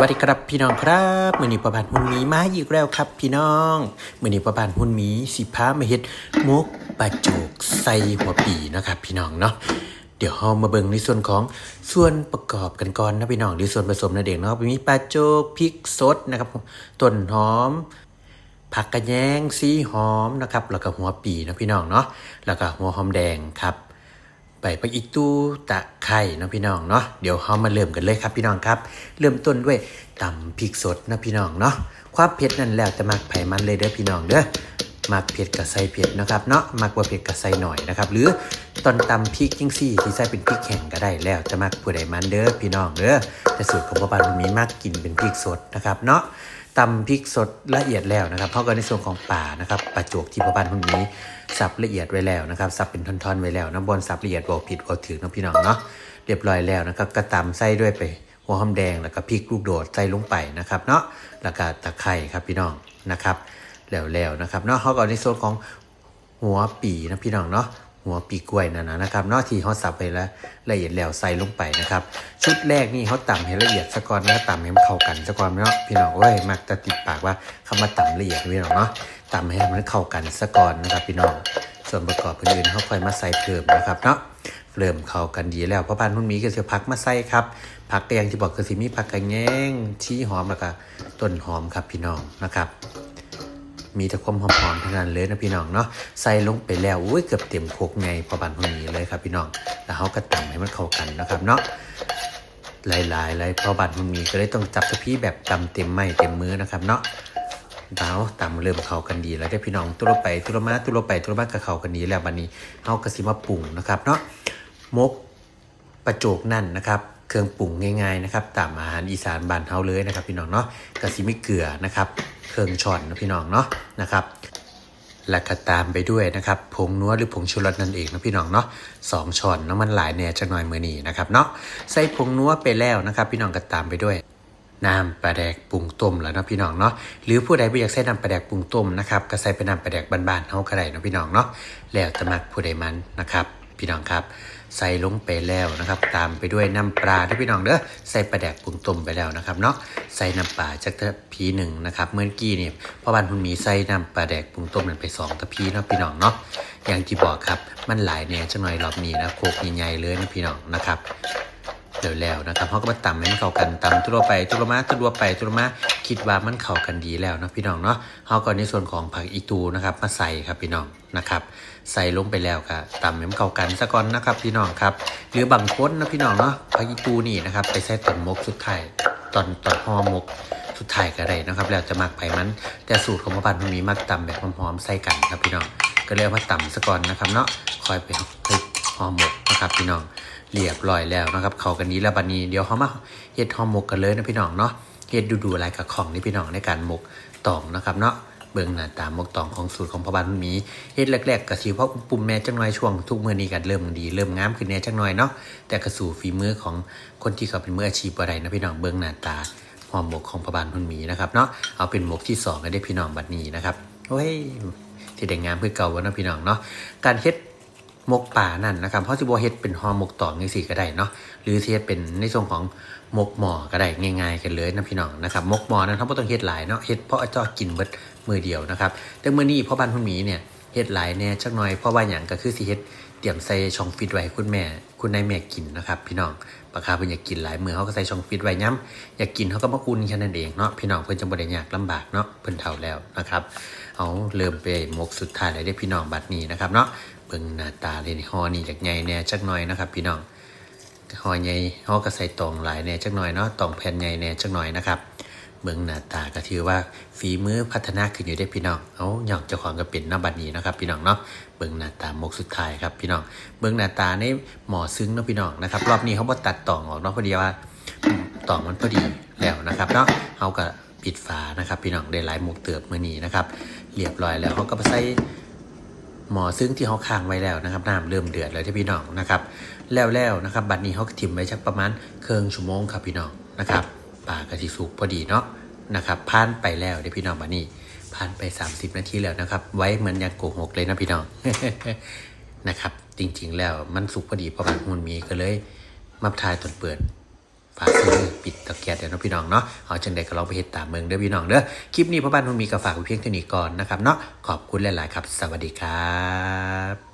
วัสดีครับพี่น้องครับมือนีประบานหุ่นหมีมาอีกแล้วครับ พี่น้องมือนีประบานหุ่นหมีสิพามาเฮ็ดมุกปลาโจกใส่หัวปีนะครับ พี่น้องเนาะเดี๋ยวเรามาเบิ่งในส่วนของส่วนประกอบกันก่อนนะพี่น้องหรือส่วนผสมนะเด็กเนาะมีปลาโจกพริกสดนะครับต้นหอม ผักกระแยงสีหอมนะครับแล้วก็หัวปีนะพี่น้องเนาะแล้วก็หัวหอมแดงครับ ใบผักอีตูตะไคร่เนาะพี่น้องเนาะเดี๋ยวเรามาเริ่มกันเลยครับพี่น้องครับ เริ่มต้นด้วยตำพริกสดนะพี่น้องเนาะความเผ็ดนั่นแล้วแต่มักไผ่มันเลยเด้อพี่น้องเด้อมักเผ็ดกับใส่เผ็ดนะครับเนาะมักว่าเผ็ดกับใส่หน่อยนะครับ หรือตอนตำพริกยังซี่ที่ใส่เป็นพริกแห้งก็ได้แล้วจะมักผู้ใดมันเด้อพี่น้องเด้อแต่สูตรของพ่อบ้านมันมีมากกินเป็นพริกสดนะครับเนาะ ตำพริกสดละเอียดแล้วนะครับ เพราะก็ในส่วนของป่านะครับปลาโจกที่พ่อบ้านคนนี้สับละเอียดไว้แล้วนะครับสับเป็นท่อนๆไว้แล้วน้ำบอลสับละเอียดบอกผิดบอกถือนะพี่น้องเนาะเรียบร้อยแล้วนะครับก็ตำไส้ด้วยไปหัวหอมแดงแล้วก็พริกลูกโดดใส่ลงไปนะครับเนาะแล้วก็ตะไคร้ครับพี่น้องนะครับแล้วๆนะครับเนาะเขาก็ในส่วนของหัวปีนะพี่น้องเนาะ หัวปีกล้วยนั่นนะนะครับนาะที่เขาสับไปแล้วละเอียดแล้วใส่ลงไปนะครับ ชุดแรกนี่เขาต่ำให้ละเอียดสะก่อนนะต่ำให้มันเข้ากันสะก่อนเนาะพี่น้องเว้ยมักจะติดปากว่าคำว่าต่ำละเอียดพี่น้องเนาะต่ำให้มันเข้ากันสะก่อนนะครับพี่น้อง ส่วนประกอบอื่นเขาค่อยมาใส่เพิ่มนะครับเนาะเริ่มเข้ากันดีแล้วเพราะบ้านพุ่นมีก็จะพักมาใส่ครับผักก็อยังที่บอกคือสิมีผักกระแยงชี้หอมแล้วก็ต้นหอมครับพี่น้องนะครับ มีแต่ความหอมๆทั้งนั้นเลยนะพี่น้องเนาะใส่ลงไปแล้วอุ้ยเกือบเต็มโคกไงพอบันพวกนี้เลยครับพี่น้อง แล้วเขาก็ตำให้มันเข้ากันนะครับเนาะหลายๆหลายพอบันพวกนี้ก็เลยต้องจับกระพี่แบบตำเต็มไม้เต็มมือนะครับเนาะดาวตำเริ่มเข้ากันดี แล้วได้พี่น้องตุลไปตุลมาตุลไปตุลมาก็เข้ากันดีแล้วบันนี้เขาก็สิมาปรุงนะครับเนาะมกประโจกนั่นนะครับ เครื่องปรุงง่ายๆนะครับตามอาหารอีสานบ้านเฮาเลยนะครับ พี่น้องเนาะกะสิม่เกลือนะครับ เครื่องช่อนนะพี่น้องเนาะนะครับและก็ตามไปด้วยนะครับผงนัวหรือผงชูรสนั่นเองนะพี่น้องเนาะสองช้อนน้ำมันหลายแหน่จักหน่อยมือนีนะครับเนาะใส่ผงนัวไปแล้วนะครับ พี่น้องก็ตามไปด้วยน้ำปลาแดกปรุงต้มแล้วเนาะพี่น้องเนาะหรือผู้ใดไม่อยากใส่น้ำปลาแดกปรุงต้มนะครับก็ใส่เป็นน้ำปลาแดกบานๆเฮาก็ได้เนาะพี่น้องเนาะแล้วจะมักผู้ใดมันนะครับ พี่น้องครับ ใส่ลงไปแล้วนะครับ ตามไปด้วยน้ำปลาที่พี่น้องเด้อใส่ปลาแดกปรุงต้มไปแล้วนะครับเนาะใส่น้ำปลาจากตะพีหนึ่งนะครับเมื่อกี้เนี่ยพ่อบ้านคุณมีใส่น้ำปลาแดกปรุงต้มนันไปสองตะพีเนาะพี่น้องเนาะอย่างที่บอกครับมันหลายแน่จังหน่อยรอบนี้นะโคกใหญ่ๆเลยนะพี่น้องนะครับเดี๋ยวแล้วนะครับเขาก็มาตำให้มันเข้ากันตำตุลไปตุลมาตุลไปตุลมา คิดว่ามันเข้ากันดีแล้วนะพี่น้องเนาะเขาก็ในส่วนของผักอีตูนะครับมาใส่ครับพี่น้องนะครับ ใส่ลงไปแล้วก็ตำให้มันเข้ากันซะก่อนนะครับพี่น้องครับหรือบางคนนะพี่น้องเนาะผักอีตูนี่นะครับไปใส่ตอนมกสุดท้ายตอนตอนห่อมกสุดท้ายก็ได้นะครับ แล้วจะมักไปมัน แต่สูตรของพ่อบ้านพวกนี้มักตำแบบหอมๆใส่กันครับพี่น้องก็เลยเอามาตำซะก่อนนะครับเนาะคอยไปห่อหมกนะครับพี่น้องเรียบร้อยแล้วนะครับ เข้ากันนี้แล้วบัดนี้เดี๋ยวเขามาเฮ็ดห่อหมกกันเลยนะพี่น้องเนาะ เฮ็ดดูๆอะไรกับของนี่พี่น้องในการหมกตองนะครับเนาะเบิ่งหน้าตาหมกตองของสูตรของพ่อบ้านหมีเฮ็ดแรกๆก็สิเพราะปุ่มแม่จังหน่อยช่วงทุกมื้อนี้ก็เริ่มดีเริ่มงามขึ้นแน่จังหน่อยเนาะแต่ก็สู่ฝีมือของคนที่เขาเป็นมืออาชีพบ่ได้นะพี่น้องเบิ่งหน้าตาห่อหมกของพ่อบ้านคุณหมีนะครับเนาะเอาเป็นหมกที่สองก็ได้พี่น้องบัดนี้นะครับโอ้ยที่ได้งามคือเก่าวะเนาะพี่น้องเนาะการเฮ็ด มกป่านั่นนะครับเพราะสิบเฮ็ดเป็นหอมกตองนี่สิก็ได้เนาะหรือเฮ็ดเป็นในส่วนของมกหมอก็ได้ง่ายๆกันเลยนะพี่น้องนะครับมกหมอนั้นเขาบ่ต้องเฮ็ดหลายเนาะเฮ็ดเพราะเจ้ากินเบิดมือเดียวนะครับแต่เมื้อนี้พ่อบ้านคุณหมีเนี่ยเฮ็ดหลายแน่จักหน่อยเพราะว่าหยังก็คือสิเฮ็ดเตรียมใส่ช่องฟิตไว้คุณแม่ คุณนายแม่กินนะครับ พี่น้องปลาคาเพิ่นอยากกินหลายมือเขาก็ใส่ช่องฟิตไว้ย้ำอยากกินเขาก็มาอุ่นแค่นั้นเองเนาะพี่น้องเพิ่นจะบ่ได้ยากลำบากเนาะเพิ่นเฒ่าแล้วนะครับเอาเริ่มไปหมกสุดท้ายเลยได้พี่น้องบัดนี้นะครับเนาะ เบิ่งหน้าตาเลยนี่อนี่จากใหญ่แน่จักหน่อยนะครับ พี่น้องฮอใหญ่ฮอก็ใส่ตองหลายแน่จักหน่อยเนาะตองแผ่นใหญ่แน่จักหน่อยนะครับเบิ่งหน้าตาก็ถือว่าฝีมือพัฒนาขึ้นอยู่ได้พี่น้อง เอาหยอกเจ้าของก็เป็นน้าบัดนี้นะครับพี่น้องเนาะ เบิ่งหน้าตามกสุดท้ายครับพี่น้อง เบิ่งหน้าตาในหมอซึ้งเนาะพี่น้องนะครับรอบนี้เขาบ่ตัดตองออกเนาะพอดีว่าตองมันพอดีแล้วนะครับเนาะเขาก็ปิดฝานะครับพี่น้องได้หลายหมกเติบมือนี้นะครับเรียบร้อยแล้วเขาก็ไปใส่ หมอซึ่งที่เขาค้างไว้แล้วนะครับน้ำเริ่มเดือดแล้วที่พี่น้องนะครับ แล้วแล้วนะครับบัดนี้เขาก็ทิมไว้ชักประมาณเครึ่งชั่วโมงครับพี่น้องนะครับปลากระทิสุกพอดีเนาะนะครับผ่านไปแล้วเด้พี่น้องบัดนี้ผ่านไป 30 นาทีแล้วนะครับ ไว้เหมือนยังโกหกเลยนะพี่น้องนะครับ จริงๆแล้วมันสุกพอดีเพราะว่ามันมีก็เลยมาทายตอนเปิด ฝากซื้อปิดตะแกรงเดี๋ยวนะพี่น้องเนาะเอาจังใดก็ลองไปเห็ดตามเมืองเด้อพี่น้องเด้อคลิปนี้พ่อบ้านมันมีก็ฝากไว้เพียงเท่านี้ก่อนนะครับเนาะขอบคุณหลาย ๆ ครับ สวัสดีครับ